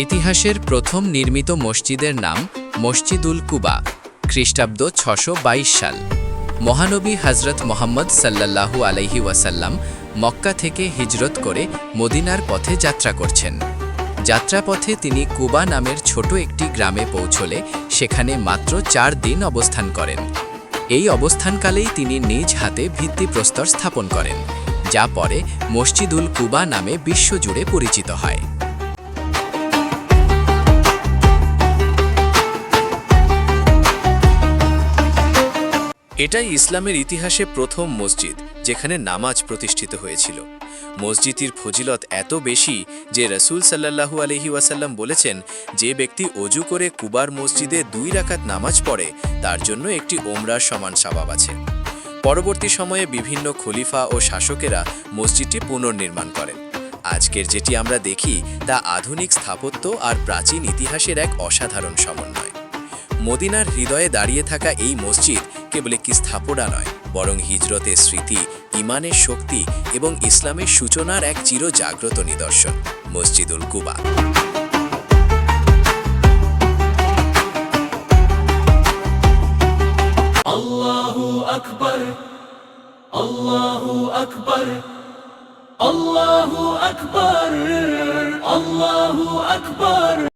ইতিহাসের প্রথম নির্মিত মসজিদের নাম মসজিদুল কুবা, খ্রিস্টাব্দ ছশো সাল। মহানবী হজরত মোহাম্মদ সাল্লাল্লাহু আলাইহি ওয়াসাল্লাম মক্কা থেকে হিজরত করে মদিনার পথে যাত্রা করছেন। যাত্রাপথে তিনি কুবা নামের ছোট একটি গ্রামে পৌঁছলে সেখানে মাত্র চার দিন অবস্থান করেন। এই অবস্থানকালেই তিনি নিজ হাতে ভিত্তিপ্রস্তর স্থাপন করেন, যা পরে মসজিদুল কুবা নামে বিশ্বজুড়ে পরিচিত হয়। এটাই ইসলামের ইতিহাসে প্রথম মসজিদ, যেখানে নামাজ প্রতিষ্ঠিত হয়েছিল। মসজিদটির ফজিলত এত বেশি যে রসুল সাল্লাহু আলহি ওয়াসাল্লাম বলেছেন, যে ব্যক্তি অজু করে কুবার মসজিদে দুই রাকাত নামাজ পড়ে, তার জন্য একটি ওমরার সমান স্বভাব আছে। পরবর্তী সময়ে বিভিন্ন খলিফা ও শাসকেরা মসজিদটি পুনর্নির্মাণ করেন। আজকের যেটি আমরা দেখি, তা আধুনিক স্থাপত্য আর প্রাচীন ইতিহাসের এক অসাধারণ সমন্বয়। মদিনার হৃদয়ে দাঁড়িয়ে থাকা এই মসজিদ কেবল একটি স্থাপনা নয়, বরং হিজরতের স্মৃতি, ইমানের শক্তি এবং ইসলামের সূচনার এক চিরজাগ্রত নিদর্শন, মসজিদুল কুবা। আল্লাহু আকবর আল্লাহু আকবর আল্লাহু আকবর